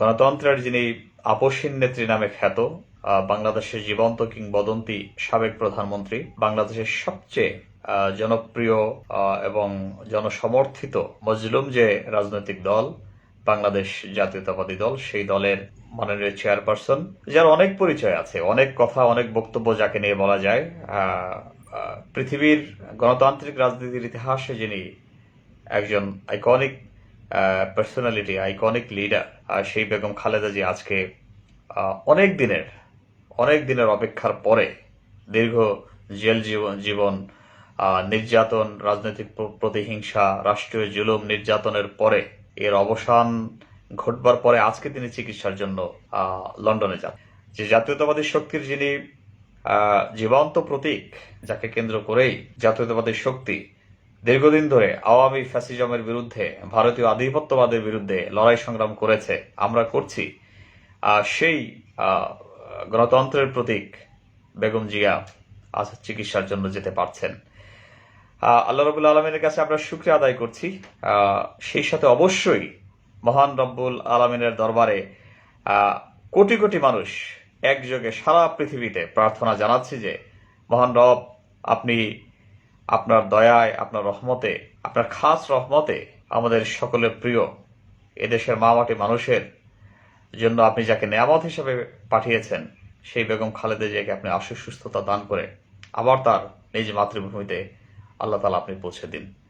গণতন্ত্রের যিনি আপসীন নেত্রী নামে খ্যাত বাংলাদেশের জীবন্ত কিংবদন্তি সাবেক প্রধানমন্ত্রী, বাংলাদেশের সবচেয়ে জনপ্রিয় এবং জনসমর্থিত মজলুম যে রাজনৈতিক দল, বাংলাদেশ জাতীয়তাবাদী দল, সেই দলের মাননীয় চেয়ারপারসন, যার অনেক পরিচয় আছে, অনেক কথা, অনেক বক্তব্য যাকে নিয়ে বলা যায় পৃথিবীর গণতান্ত্রিক রাজনীতির ইতিহাসে যিনি একজন আইকনিক পার্সোনালিটি আইকনিক লিডার সেই বেগম খালেদা জি আজকে অনেক দিনের অনেক দিনের অপেক্ষার পরে দীর্ঘ জেল জীবন জীবন নির্যাতন, রাজনৈতিক প্রতিহিংসা, রাষ্ট্রীয় জুলুম নির্যাতনের পরে, এর অবসান ঘটবার পরে আজকে তিনি চিকিৎসার জন্য লন্ডনে যান। যে জাতীয়তাবাদী শক্তির যিনি জীবন্ত প্রতীক, যাকে কেন্দ্র করেই জাতীয়তাবাদী শক্তি দীর্ঘদিন ধরে আওয়ামী ফ্যাসিজমের বিরুদ্ধে, ভারতীয় আধিপত্যবাদের বিরুদ্ধে লড়াই সংগ্রাম করেছে, আমরা করছি। সেই গণতন্ত্রের প্রতীক বেগম জিয়া আজ চিকিৎসার জন্য যেতে পারছেন। আল্লাহ রবুল আলমিনের কাছে আমরা শুক্রিয়া আদায় করছি। সেই সাথে অবশ্যই মহান রব্বুল আলমিনের দরবারে কোটি কোটি মানুষ একযোগে সারা পৃথিবীতে প্রার্থনা জানাচ্ছি যে, মহান রব, আপনি আপনার দয়ায়, আপনার রহমতে, আপনার খাস রহমতে আমাদের সকলের প্রিয় এদেশের মা মাটি মানুষের জন্য আপনি যাকে নেয়ামত হিসেবে পাঠিয়েছেন, সেই বেগম খালেদা জিয়াকে আপনি আশু সুস্থতা দান করে আবার তার নিজ মাতৃভূমিতে আল্লাহ তালা আপনি পৌঁছে দিন।